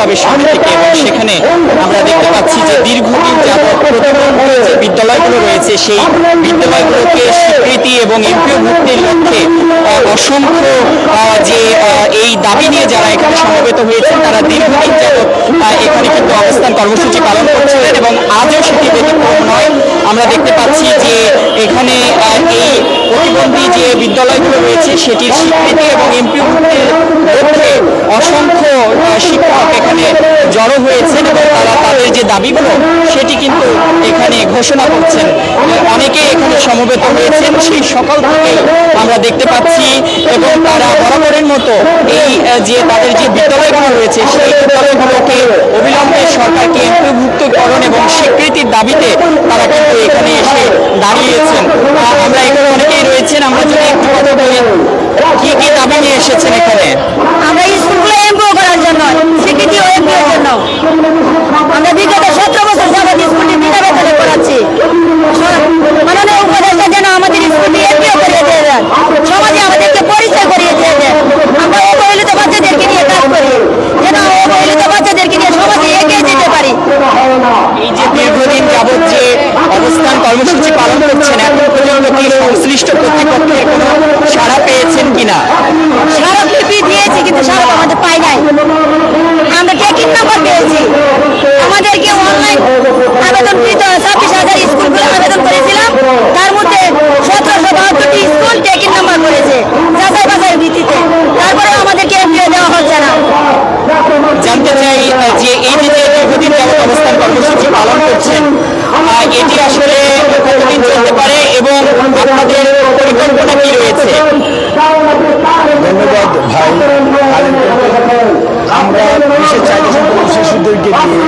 ক্লাবের সামনে সেখানে আমরা দেখতে পাচ্ছি যে দীর্ঘদিন যাবৎ যে বিদ্যালয়গুলো রয়েছে, সেই বিদ্যালয়গুলোকে স্বীকৃতি এবং এমপিও মুক্তির লক্ষ্যে অসংখ্য যে এই দাবি নিয়ে যারা এখানে সমবেত হয়েছেন, তারা দীর্ঘদিন যাবৎ এখানে কিন্তু অবস্থান কর্মসূচি পালন করছিলেন এবং আজও সেটি ব্যতিক্রম নয়। আমরা দেখতে পাচ্ছি যে এখানে এই প্রতিবন্ধী যে বিদ্যালয়গুলো রয়েছে, সেটির স্বীকৃতি এবং এমপিও মুক্তির লক্ষ্যে অসংখ্য জড়ো হয়েছেন এবং তারা তাদের যে দাবিগুলো, সেটি কিন্তু এখানে ঘোষণা করছেন। অনেকে এখানে সমবেত হয়েছেন। সেই সকাল থেকেই আমরা দেখতে পাচ্ছি এবং তারা বরাবরের মতো এই যে তাদের যে বিদ্যালয়গুলো রয়েছে, সেই বিদ্যালয়গুলোকে অবিলম্বে সরকারকে এমপিভুক্তকরণ এবং স্বীকৃতির দাবিতে তারা কিন্তু এখানে এসে দাঁড়িয়েছেন আহ, আমরা এখানে অনেকেই রয়েছেন আমরা যদি একটু কথা বলি কি কি দাবি নিয়ে এসেছেন এখানে আমরা স্কুলগুলো এমপিও করার জন্য স্বীকৃতি ও এমপিওর জন্য আমরা বিগত সতেরো বছর যাবৎ স্কুলটি বিনা বেতনে করাচ্ছি মাননীয় উপদেষ্টা যেন আমাদের স্কুলটি এমপিও করিয়ে দিয়ে দেন সমাজে আমাদেরকে পরিচয় করিয়ে দিয়ে দেন আমরা অবহেলিত বাচ্চাদেরকে নিয়ে কাজ করি যেন অবহেলিত বাচ্চাদেরকে নিয়ে সমাজে এগিয়ে যেতে পারি এই যে দীর্ঘদিন যাবৎ যে অবস্থান কর্মসূচি পালন করছেন এখন পর্যন্ত কি সংশ্লিষ্ট কর্তৃপক্ষের কোনো সাড়া পেয়েছেন কিনা স্মারকলিপি দিয়েছি কিন্তু স্মারক আমাদের পাই নাই আমরা টেকিং নাম্বার পেয়েছি আমাদেরকে অনলাইন আবেদন কৃত ছাব্বিশ হাজার স্কুলগুলো আবেদন করেছিলাম তার মধ্যে সতেরোশো বাহাত্তরটি স্কুল টেকিং নাম্বার করেছে যাচাই বাছাই ভিত্তিতে তারপরে আমাদেরকে এমপিও দেওয়া হচ্ছে না জানতে চাই আহ, যে এই যে যে দীর্ঘদিন যাবৎ অবস্থান কর্মসূচি পালন করছেন আহ, এটি আসলে কতদিন চলতে পারে এবং আপনাদের পরিকল্পনা কি রয়েছে? ধন্যবাদ ভাই আমরা বিশেষ সম্পন্ন শিশুদেরকে নিয়ে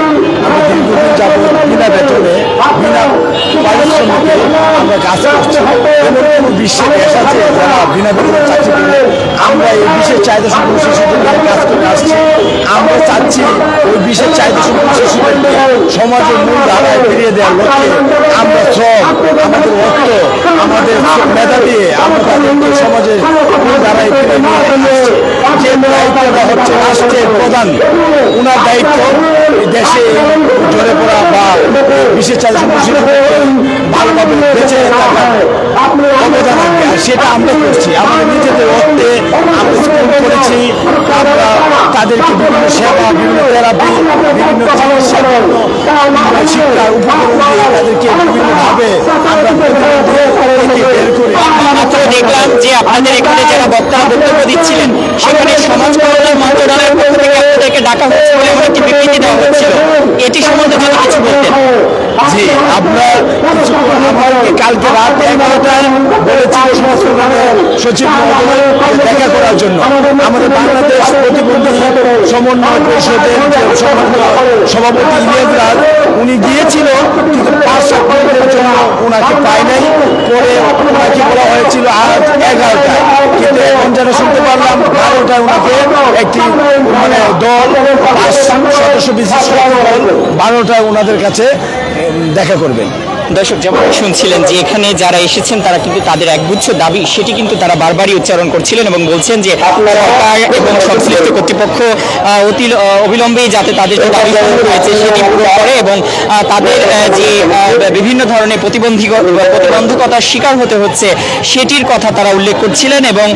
আমরা দীর্ঘদিন যাবৎ বিনা বেতনে, বিনা পারিশ্রমিকে আমরা কাজ করছি। এমন কোনো বিশ্বে দেশ আছে যারা বিনা বেতনে চাকরি করে আমরা এই বিশেষ চাহিদা সম্পন্ন শিশুদের নিয়ে কাজ করে আসছি। আমরা চাচ্ছি ওই বিশেষ চাহিদা সম্পন্ন শিশুদেরকে সমাজের মূল ধারায় ফিরিয়ে দেওয়ার লক্ষ্যে আমরা শ্রম, আমাদের অর্থ, আমাদের মেধা দিয়ে আমরা সমাজের আসছি। যে দায়িত্বটা হচ্ছে রাষ্ট্রের প্রধান, উনার দায়িত্ব দেশে ঝরে পড়া বা বিশেষ শিশুদেরকে ভালোভাবে বেঁচে অবদান সেটা আমরা করছি। আমাদের নিজেদের অর্থে আমরা স্কুল করেছি, আমরা তাদেরকে বিভিন্ন সেবা, বিভিন্ন থেরাপি বিভিন্ন চিকিৎসা শিক্ষার উপকরণ দিয়ে তাদেরকে বিভিন্নভাবে যে আপনাদের এখানে যারা বক্তারা বক্তব্য সেখানে সমাজ কল্যাণ মন্ত্রণালয়ের পক্ষ থেকে আপনাদেরকে ডাকা হচ্ছে বলে একটি বিবৃতি দেওয়া হচ্ছিল এটি সম্বন্ধে ভালো কিছু বলতেন। জি আমাকে কালকে রাত এগারোটায় বলেছিল সচিব দেখা করার জন্য। আমাদের বাংলাদেশ প্রতিবন্ধী সমন্বয় পরিষদের সভাপতি ইলিয়াস উনি গিয়েছিল, কিন্তু পাঁচ সাত জন্য ওনাকে পায় নাই। পরে ওনাকে বলা হয়েছিল আজ এগারোটায়। কিন্তু এখন যেটা শুনতে পারলাম, বারোটায় ওনাকে একটি মানে দল সদস্য বিশিষ্ট দল বারোটায় ওনাদের কাছে দেখা করবেন। দর্শক যেমন শুনছিলেন যে এখানে যারা এসেছেন, তারা কিন্তু তাদের একগুচ্ছ দাবি, সেটি কিন্তু তারা বারবারই উচ্চারণ করছিলেন এবং বলছেন যে সরকার এবং সংশ্লিষ্ট কর্তৃপক্ষ অতি অবিলম্বেই যাতে তাদের যে দাবি রয়েছে সেটি পূরণ করে এবং তাদের যে বিভিন্ন ধরনের প্রতিবন্ধী প্রতিবন্ধকতার শিকার হতে হচ্ছে, সেটির কথা তারা উল্লেখ করছিলেন এবং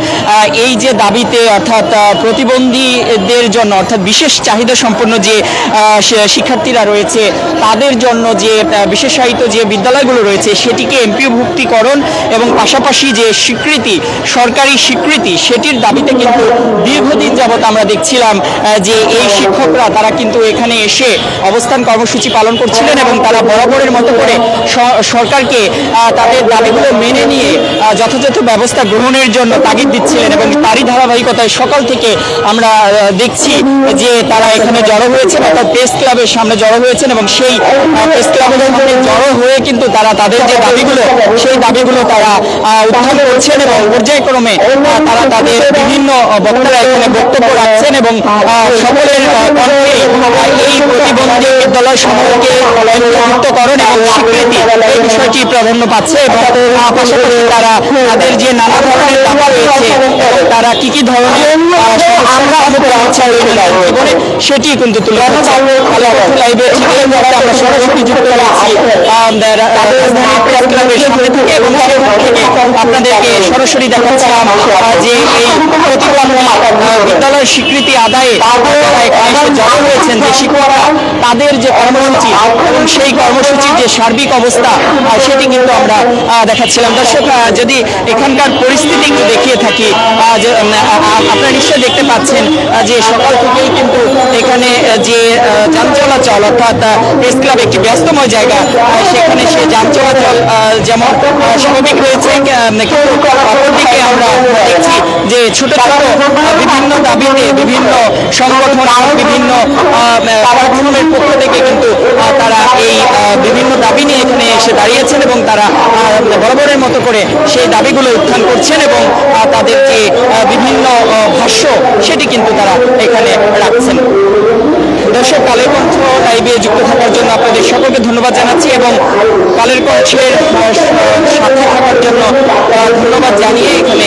এই যে দাবিতে অর্থাৎ প্রতিবন্ধীদের জন্য, অর্থাৎ বিশেষ চাহিদা সম্পন্ন যে শিক্ষার্থীরা রয়েছে, তাদের জন্য যে বিশেষায়িত যে বিদ্যালয়গুলো রয়েছে, সেটিকে এমপিওভুক্তিকরণ এবং পাশাপাশি যে স্বীকৃতি, সরকারি স্বীকৃতি, সেটির দাবিতে কিন্তু দীর্ঘদিন যাবৎ আমরা দেখছিলাম যে এই শিক্ষকরা তারা কিন্তু এখানে এসে অবস্থান কর্মসূচি পালন করছিলেন এবং তারা বরাবরের মতো করে সরকারকে তাদের দাবিগুলো মেনে নিয়ে যথাযথ ব্যবস্থা গ্রহণের জন্য তাগিদ দিচ্ছিলেন এবং তারই ধারাবাহিকতায় সকাল থেকে আমরা দেখছি যে তারা এখানে জড়ো হয়েছেন, অর্থাৎ প্রেস ক্লাবের সামনে জড়ো হয়েছেন এবং সেই প্রেস ক্লাবের সামনে জড়ো হয়ে কিন্তু তারা তাদের যে দাবিগুলো, সেই দাবিগুলো তারা উত্থাপন করছেন এবং পর্যায়ক্রমে তারা তাদের বিভিন্ন বক্তারা এখানে বক্তব্য রাখছেন এবং সকলের এই প্রতিবন্ধী বিদ্যালয় সমূহকে মুক্তকরণ এবং স্বীকৃতি এই বিষয়টি প্রাধান্য পাচ্ছে এবং পাশাপাশি তারা তাদের যে নানা ধরনের দাবি রয়েছে তারা কি কি ধরনের আমরা জীবনে সেটি কিন্তু তুলে আমরা সরাসরি যুক্ত এবং আপনাদেরকে দেখাচ্ছিলাম যে এই বিদ্যালয়ের স্বীকৃতি আদায়ে যারা যে শিক্ষকরা তাদের যে কর্মসূচি এবং সেই কর্মসূচির যে সার্বিক অবস্থা সেটি কিন্তু আমরা দেখাচ্ছিলাম। দর্শক যদি এখানকার পরিস্থিতি একটু দেখিয়ে থাকি আপনারা নিশ্চয়ই দেখতে পাচ্ছেন যে সকাল থেকেই কিন্তু এখানে যে যান চলাচল অর্থাৎ প্রেস ক্লাব একটি ব্যস্তময় জায়গা সেখানে সে যান চলাচল যেমন স্বাভাবিক রয়েছে অপরদিকে আমরা দেখছি যে ছোট ছোট বিভিন্ন দাবিতে বিভিন্ন সংগঠন বিভিন্ন প্ল্যাটফর্মের পক্ষ থেকে কিন্তু তারা এই বিভিন্ন দাবি নিয়ে এখানে এসে দাঁড়িয়েছেন এবং তারা বরাবরের মতো করে সেই দাবিগুলো উত্থান করছেন এবং তাদের যে বিভিন্ন ভাষ্য সেটি কিন্তু তারা এখানে রাখছেন। দর্শক, কালের শিবিরে যুক্ত থাকার জন্য আপনাদের সকলকে ধন্যবাদ জানাচ্ছি এবং কালের কণ্ঠের সাথে থাকার জন্য ধন্যবাদ জানিয়ে এখানে